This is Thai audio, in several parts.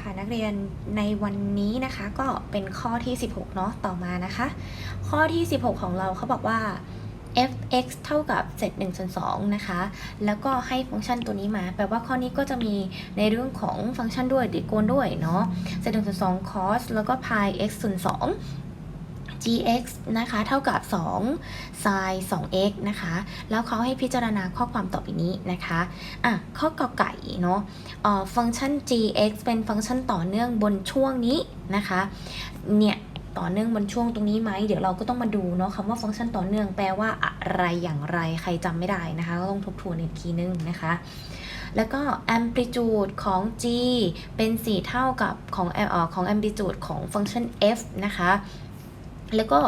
ค่ะนักเรียนในวันนี้นะคะก็เป็นข้อที่ 16 เนาะต่อมานะคะ ข้อที่ 16 ของเราเขาบอกว่า f(x) เท่ากับเศษ1ส่วน2นะคะ แล้วก็ให้ฟังก์ชันตัวนี้มา แปลว่าข้อนี้ก็จะมีในเรื่องของฟังก์ชันด้วยดีโกนด้วยเนาะเศษ1ส่วน2 cos แล้วก็ pi x ส่วน2 gx นะคะ เท่ากับ2 sin 2x นะคะ แล้วเขาให้พิจารณาข้อความต่อไปนี้นะคะอะข้อกอไก่เนาะอ่อฟังก์ชัน gx เป็นฟังก์ชันต่อเนื่องบนช่วงนี้นะคะ เนี่ยต่อเนื่องบนช่วงตรงนี้ไหมเดี๋ยวเราก็ต้องมาดูเนาะคำว่าฟังก์ชันต่อเนื่องแปลว่าอะไรอย่างไรใครจำไม่ได้นะคะ ก็ต้องทบทวนอีกทีนึงนะคะแล้วก็ amplitude ของ g เป็น 4 เท่ากับของออของ amplitude ของฟังก์ชัน f นะคะ แล้วก็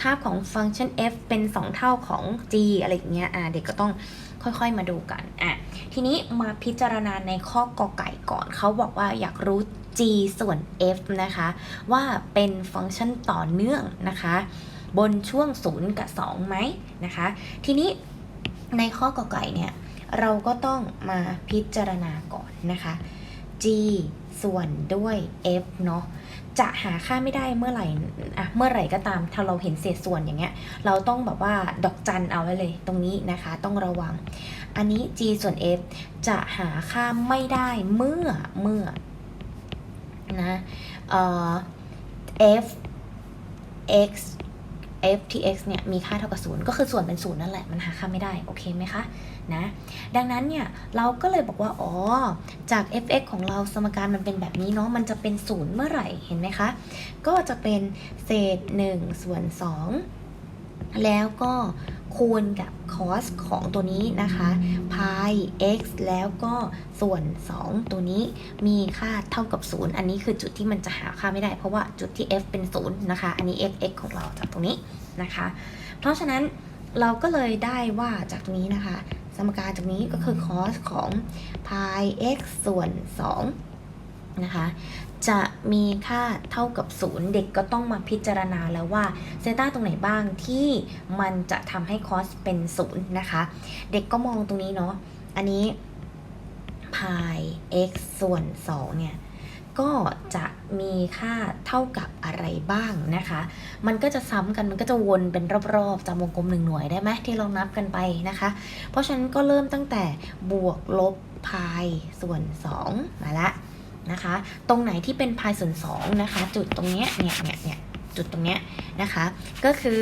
ค่าของฟังก์ชัน f เป็น 2 เท่าของ g อะไรอย่างเงี้ยเด็กก็ต้องค่อยๆมาดูกันอะทีนี้มาพิจารณาในข้อกอไก่ก่อน เขาบอกว่าอยากรู้ g ส่วน f นะคะ ว่าเป็นฟังก์ชันต่อเนื่องนะคะ บนช่วง 0 กับ 2 ไหมนะคะ ทีนี้ในข้อกอไก่เนี่ยเราก็ต้องมาพิจารณาก่อนนะคะ g ส่วนด้วย f เนาะ จะหาค่าไม่ได้เมื่อไหร่อะเมื่อไหร่ก็ตามถ้าเราเห็นเศษส่วนอย่างเงี้ย เราต้องแบบว่าดอกจันเอาไว้เลยตรงนี้นะคะ ต้องระวัง อันนี้ g ส่วน f จะหาค่าไม่ได้เมื่อเมื่อนะเอ่อ f x f t x เนี่ยมีค่าเท่ากับศูนย์ก็คือส่วนเป็นศูนย์นั่นแหละ มันหาค่าไม่ได้ โอเคไหมคะ นะ ดังนั้นเนี่ยเราก็เลยบอกว่าอ๋อจาก f(x) ของเราสมการมันเป็นแบบนี้เนาะมันจะเป็นศูนย์เมื่อไหร่เห็นไหมคะ ก็จะเป็นเศษ 1 ส่วน 2 แล้วก็คูณกับ cos ของตัวนี้นะคะ pi x แล้วก็ส่วน 2 ตัวนี้มีค่าเท่ากับ 0 อันนี้คือจุดที่มันจะหาค่าไม่ได้ เพราะว่าจุดที่ f เป็น 0 นะคะ อันนี้ f(x) ของเราจากตรงนี้นะคะ เพราะฉะนั้นเราก็เลยได้ว่าจากตรงนี้นะคะ สมการจากนี้ก็คือ cos ของ pi x ส่วน 2 นะคะ จะมีค่าเท่ากับ 0 เด็กก็ต้องมาพิจารณาแล้วว่าเซต้าตรงไหนบ้างที่มันจะทำให้ cos เป็น 0 นะคะ เด็กก็มองตรงนี้เนาะ อันนี้ pi x ส่วน 2 เนี่ย ก็จะมีค่าเท่ากับอะไรบ้างนะคะ มันก็จะซ้ำกันมันก็จะวนเป็นรอบๆจำวงกลมหนึ่งหน่วยได้ไหมที่เรานับกันไปนะคะ เพราะฉะนั้นก็เริ่มตั้งแต่บวกลบพายส่วน 2 มาละนะคะ ตรงไหนที่เป็นพายส่วน2นะคะ จุดตรงเนี้ยเนี่ยเนี่ยเนี่ยจุดตรงเนี้ยนะคะ ก็คือ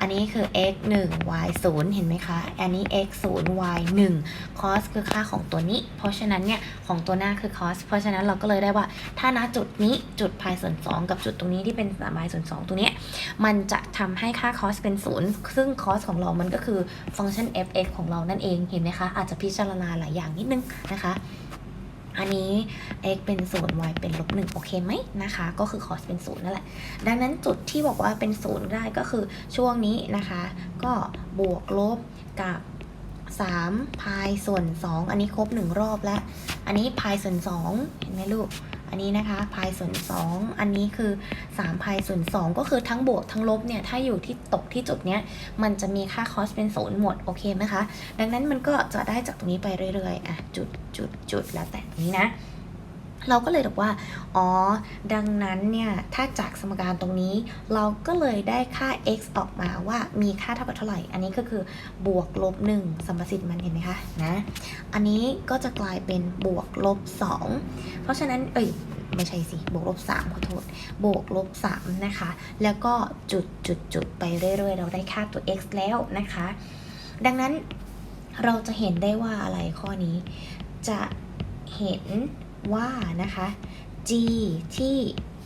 อันนี้คือ x 1 y 0เห็นไหมคะ อันนี้ x 0 y 1 cos คือค่าของตัวนี้ เพราะฉะนั้นเนี่ยของตัวหน้าคือ cos เพราะฉะนั้นเราก็เลยได้ว่า ถ้าณจุดนี้จุดพายส่วน2กับจุดตรงนี้ที่เป็น3 y ส่วน2ตัวเนี้ยมันจะทำให้ค่า cos เป็น 0 ซึ่ง cos ของเรา มันก็คือฟังก์ชัน f(x) ของเรานั่นเอง เห็นไหมคะ อาจจะพิจารณาหลายอย่างนิดนึงนะคะ อันนี้ x เป็น0 y เป็นลบ1โอเคไหมนะคะ ก็คือ cos เป็น0นั่นแหละ ดังนั้นจุดที่บอกว่าเป็น0ได้ก็คือช่วงนี้นะคะ ก็บวกลบกับ3พายส่วน 2 อันนี้ครบ 1 รอบแล้ว อันนี้พายส่วน 2 เห็นไหมลูก อันนี้นะคะพายส่วน2อันนี้คือ3พายส่วน2ก็คือทั้งบวกทั้งลบเนี่ยถ้าอยู่ที่ตกที่จุดเนี้ยมันจะมีค่าคอสเป็นศูนย์หมดโอเคไหมคะ ดังนั้นมันก็จะได้จากตรงนี้ไปเรื่อยๆอะจุดจุดจุดแล้วแต่นี้นะ เราก็เลยบอกว่า อ๋อ ดังนั้นเนี่ย ถ้าจากสมการตรงนี้ เราก็เลยได้ค่า x ออกมาว่ามีค่าเท่ากับเท่าไหร่ อันนี้ก็คือบวกลบ1สัมประสิทธิ์มันเห็นไหมคะ นะ อันนี้ก็จะกลายเป็นบวกลบ2เพราะฉะนั้น เอ้ย ไม่ใช่สิ บวกลบ3ขอโทษ บวกลบ3นะคะ แล้วก็จุดจุดจุดไปเรื่อยๆ เราได้ค่าตัว x แล้วนะคะ ดังนั้นเราจะเห็นได้ว่าอะไรข้อนี้ จะเห็น ว่านะคะ g ที่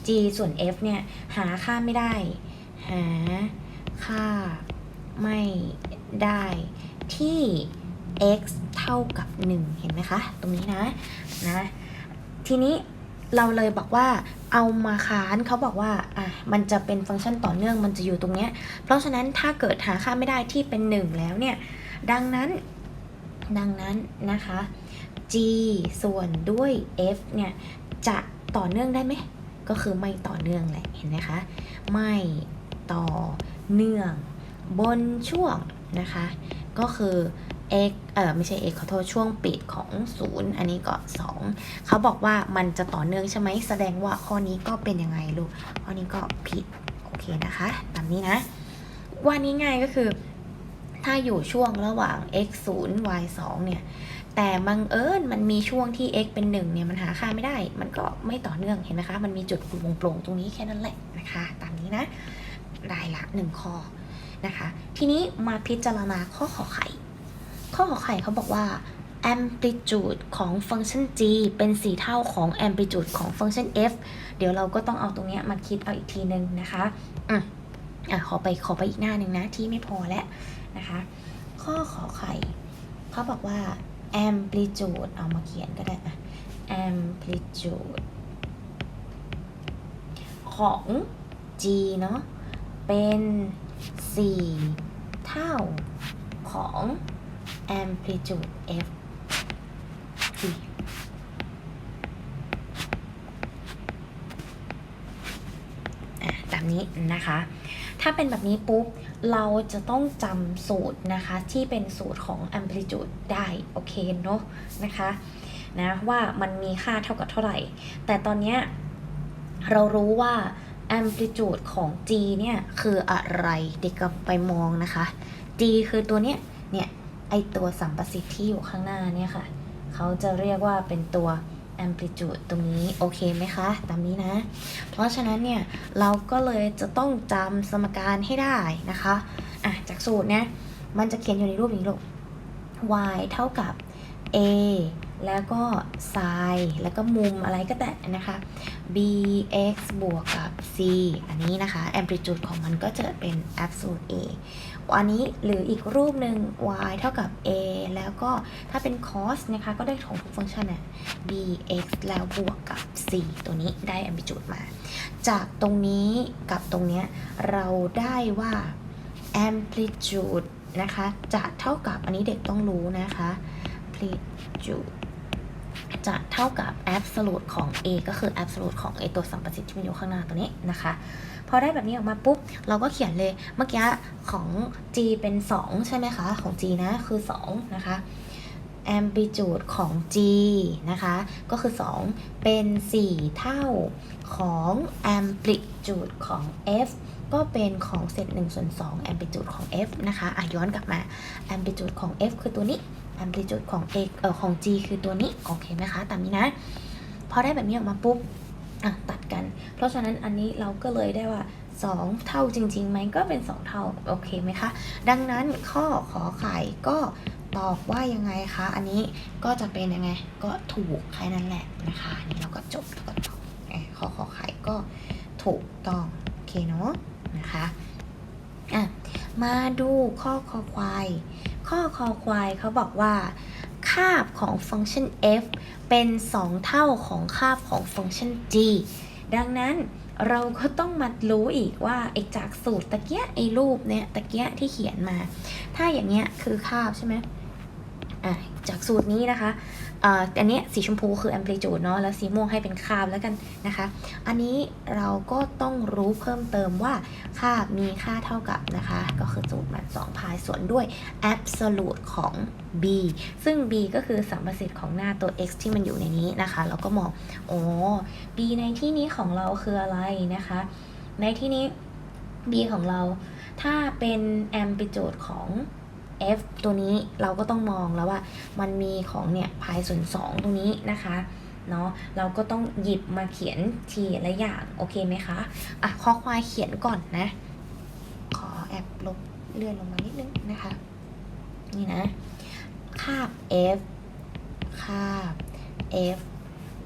g ส่วน f เนี่ย หาค่าไม่ได้ หาค่าไม่ได้ที่ x เท่ากับ 1 เห็นไหมคะ ตรงนี้นะนะ ทีนี้เราเลยบอกว่าเอามาค้านเขาบอกว่าอะมันจะเป็นฟังก์ชันต่อเนื่องมันจะอยู่ตรงเนี้ย เพราะฉะนั้นถ้าเกิดหาค่าไม่ได้ที่เป็น 1 แล้วเนี่ย ดังนั้นดังนั้นนะคะ g ส่วนด้วย f เนี่ย จะต่อเนื่องได้ไหม ก็คือไม่ต่อเนื่องแหละเห็นไหมคะ ไม่ต่อเนื่องบนช่วงนะคะ ก็คือ x เออไม่ใช่ x ขอโทษช่วงปิดของ 0 อันนี้ก็ 2 เขาบอกว่ามันจะต่อเนื่องใช่ไหมแสดงว่าข้อนี้ก็เป็นยังไงลูก ข้อนี้ก็ผิด โอเคนะคะ ตามนี้นะ ว่านี้ง่ายก็คือ ถ้าอยู่ช่วงระหว่าง x 0 y 2เนี่ย แต่บังเอิญมันมีช่วงที่ x เป็น1เนี่ยมันหาค่าไม่ได้ มันก็ไม่ต่อเนื่องเห็นไหมคะ มันมีจุดโปร่งตรงนี้แค่นั้นแหละนะคะ ตามนี้นะได้ละหนึ่งข้อนะคะ ทีนี้มาพิจารณาข้อขอไข่ ข้อขอไข่เขาบอกว่า amplitude ของฟังก์ชัน g เป็น 4 เท่าของ amplitude ของฟังก์ชัน f เดี๋ยวเราก็ต้องเอาตรงเนี้ยมาคิดเอาอีกทีนึงนะคะอืมอะขอไปขอไปอีกหน้าหนึ่งนะที่ไม่พอแล้วนะคะ ข้อขอไข่เขาบอกว่า amplitude เอามาเขียนก็ได้อะ amplitude ของ g เนาะ เป็น 4 เท่าของ amplitude f อะตามนี้นะคะ ถ้าเป็นแบบนี้ปุ๊บ เราจะต้องจำสูตรนะคะที่เป็นสูตรของ amplitude ได้โอเคเนาะนะคะนะว่ามันมีค่าเท่ากับเท่าไหร่ แต่ตอนนี้เรารู้ว่า amplitude ของ g เนี่ยคืออะไรเด็กก็ไปมองนะคะ g คือตัวเนี้ยเนี่ยไอตัวสัมประสิทธิ์ที่อยู่ข้างหน้าเนี่ยค่ะ เขาจะเรียกว่าเป็นตัว amplitude แอมพลิจูดตรงนี้โอเคไหมคะ ตามนี้นะ เพราะฉะนั้นเนี่ย เราก็เลยจะต้องจำสมการให้ได้นะคะอะจากสูตรเนี่ยมันจะเขียนอยู่ในรูปนี้ลูก y เท่ากับ a แล้วก็ sin แล้วก็มุมอะไรก็แต่นะคะ bx บวกกับ c อันนี้นะคะ amplitude ของมันก็จะเป็น absolute a อันนี้หรืออีกรูปหนึ่ง y เท่ากับ a แล้วก็ถ้าเป็น cos นะคะ ก็ได้ของทุกฟังก์ชันน่ะ bx แล้วบวกกับ c ตัวนี้ได้ amplitude มา จากตรงนี้กับตรงเนี้ยเราได้ว่า amplitude นะคะจะเท่ากับอันนี้เด็กต้องรู้นะคะ amplitude จะเท่ากับ absolute ของ a ก็คือ absolute ของ a ตัวสัมประสิทธิ์ที่มันอยู่ข้างหน้าตัวนี้นะคะ อได้แบบนี้ออกมาปุ๊บ เราก็เขียนเลยเมื่อกี้ของ g เป็น 2 ใช่ไหมคะ ของ g นะคือ 2 นะคะ amplitude ของ g นะคะ ก็คือ 2 เป็น 4 เท่าของ amplitude ของ f ก็เป็นของเศษ1ส่วน2 amplitude ของ f นะคะอะย้อนกลับมา amplitude ของ f คือตัวนี้ amplitude ของ x เอ่อของ g คือตัวนี้ โอเคไหมคะ ตามนี้นะ พอได้แบบนี้ออกมาปุ๊บ อะตัดกัน เพราะฉะนั้นอันนี้เราก็เลยได้ว่า 2 เท่าจริงๆไหมก็เป็น 2 เท่าโอเคไหมคะ ดังนั้นข้อขอไข่ก็ตอบว่ายังไงคะ อันนี้ก็จะเป็นยังไงก็ถูกแค่นั้นแหละนะคะอันนี้เราก็จบแล้วก็ตอบอข้อขอไข่ก็ถูกต้องโอเคเนาะนะคะอะมาดูข้อคอควาย ข้อคอควายเขาบอกว่าาบของฟังก์ชัน f เป็น 2 เท่าของคาบของฟังก์ชัน g ดังนั้นเราก็ต้องมารู้อีกว่าไอ้จากสูตรตะเกียไอ้รูปเนี่ยตะเกียที่เขียนมา ถ้าอย่างเงี้ยคือคาบใช่ไหมอะจากสูตรนี้นะคะ อันนี้สีชมพูคือ amplitude เนาะแล้วสีม่วงให้เป็นคาบแล้วกันนะคะ อันนี้เราก็ต้องรู้เพิ่มเติมว่าคาบมีค่าเท่ากับนะคะ ก็คือสูตรมัน2พายส่วนด้วย absolute ของ b ซึ่ง b ก็คือสัมประสิทธิ์ของหน้าตัว x ที่มันอยู่ในนี้นะคะ เราก็มองโอ้ b ในที่นี้ของเราคืออะไรนะคะ ในที่นี้ b ของเราถ้าเป็น amplitude ของ f ตัวนี้เราก็ต้องมองแล้วว่ามันมีของเนี่ยพายส่วน2ตรงนี้นะคะเนาะเราก็ต้องหยิบมาเขียนทีละอย่างโอเคไหมคะอะข้อควายเขียนก่อนนะ ขอแอบลบเลื่อนลงมานิดนึงนะคะ นี่นะ คาบ f คาบ f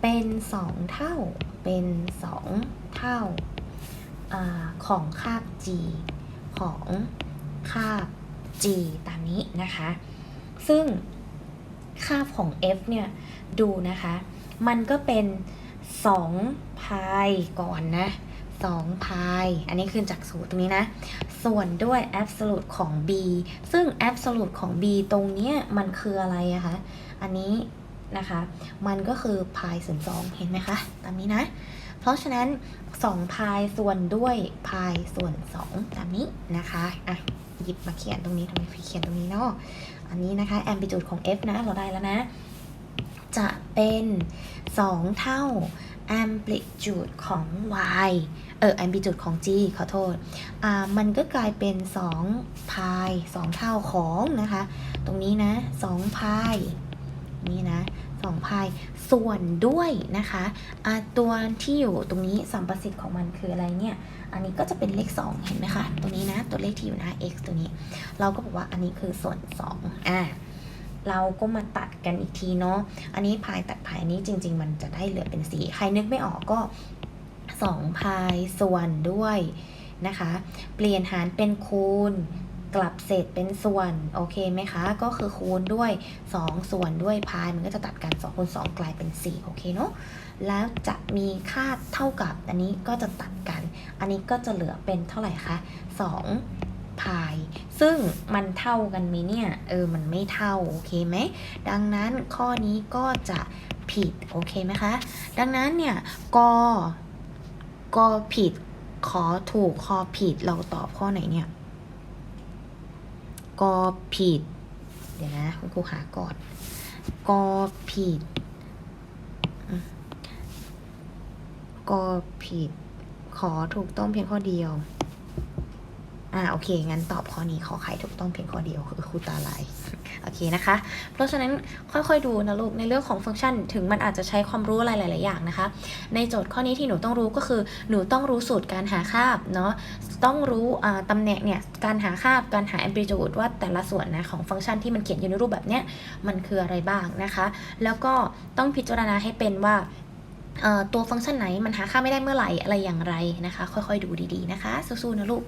เป็น 2 เท่าเป็น 2 เท่าอของคาบ g ของคาบ g ตามนี้นะคะ ซึ่งค่าของ f เนี่ย ดูนะคะ มันก็เป็น2พายก่อนนะ2พายอันนี้คือจากสูตรตรงนี้นะ ส่วนด้วย absolute ของ b ซึ่ง absolute ของ b ตรงเนี้ยมันคืออะไรอะคะ อันนี้นะคะ มันก็คือพายส่วน2เห็นไหมคะ ตามนี้นะ ราะฉะนั้น 2 พายส่วนด้วยพายส่วน 2 ตามนี้นะคะอะหยิบมาเขียนตรงนี้ทำไมพี่เขียนตรงนี้เนาะอันนี้นะคะ amplitude ของ f นะเราได้แล้วนะ จะเป็น 2 เท่า amplitude ของ y เออ amplitude ของ g ขอโทษอ่ามันก็กลายเป็น2พาย2เท่าของนะคะ ตรงนี้นะ2พายนี่นะ 2พายส่วนด้วยนะคะตัวที่อยู่ตรงนี้สัมประสิทธิ์ของมันคืออะไรเนี่ย อันนี้ก็จะเป็นเลข 2 เห็นไหมคะ ตัวนี้นะ ตัวเลขที่อยู่หน้า x ตัวนี้ เราก็บอกว่าอันนี้คือส่วน2อ่าเราก็มาตัดกันอีกทีเนาะ อันนี้พายตัดพายอันนี้จริง ๆ มันจะได้เหลือเป็นสีใครนึกไม่ออกก็2พายส่วนด้วยนะคะ เปลี่ยนหารเป็นคูณ กลับเศษเป็นส่วน โอเคไหมคะ ก็คือคูณด้วย 2 ส่วนด้วยพายมันก็จะตัดกัน2คูณ2กลายเป็น 4 โอเคเนาะแล้วจะมีค่าเท่ากับอันนี้ก็จะตัดกัน อันนี้ก็จะเหลือเป็นเท่าไหร่คะ2พายซึ่งมันเท่ากันไหมเนี่ยเออมันไม่เท่าโอเคไหมดังนั้นข้อนี้ก็จะผิดโอเคไหมคะดังนั้นเนี่ยกกผิดขอถูกคอผิดเราตอบข้อไหนเนี่ย กผิด เดี๋ยวนะ คุณครูหาก่อนกผิดอืมกผิด ขอถูกต้องเพียงข้อเดียว อ่าโอเค งั้นตอบข้อนี้ขอไข่ถูกต้องเพียงข้อเดียวคือครูตาลาย เคนะคะ เพราะฉะนั้นค่อยๆดูนะลูกในเรื่องของฟังก์ชัน ถึงมันอาจจะใช้ความรู้อะไรหลาย ๆ อย่างนะคะ ในโจทย์ข้อนี้ที่หนูต้องรู้ก็คือหนูต้องรู้สูตรการหาคาบเนาะต้องรู้ตำแหน่งเนี่ยการหาคาบการหา amplitude ว่าแต่ละส่วนนะของฟังก์ชันที่มันเขียนอยู่ในรูปแบบเนี้ยมันคืออะไรบ้างนะคะ แล้วก็ต้องพิจารณาให้เป็นว่าตัวฟังก์ชันไหนมันหาค่าไม่ได้เมื่อไหร่อะไรอย่างไรนะคะ ค่อยๆดูดีๆนะคะสู้ๆนะลูก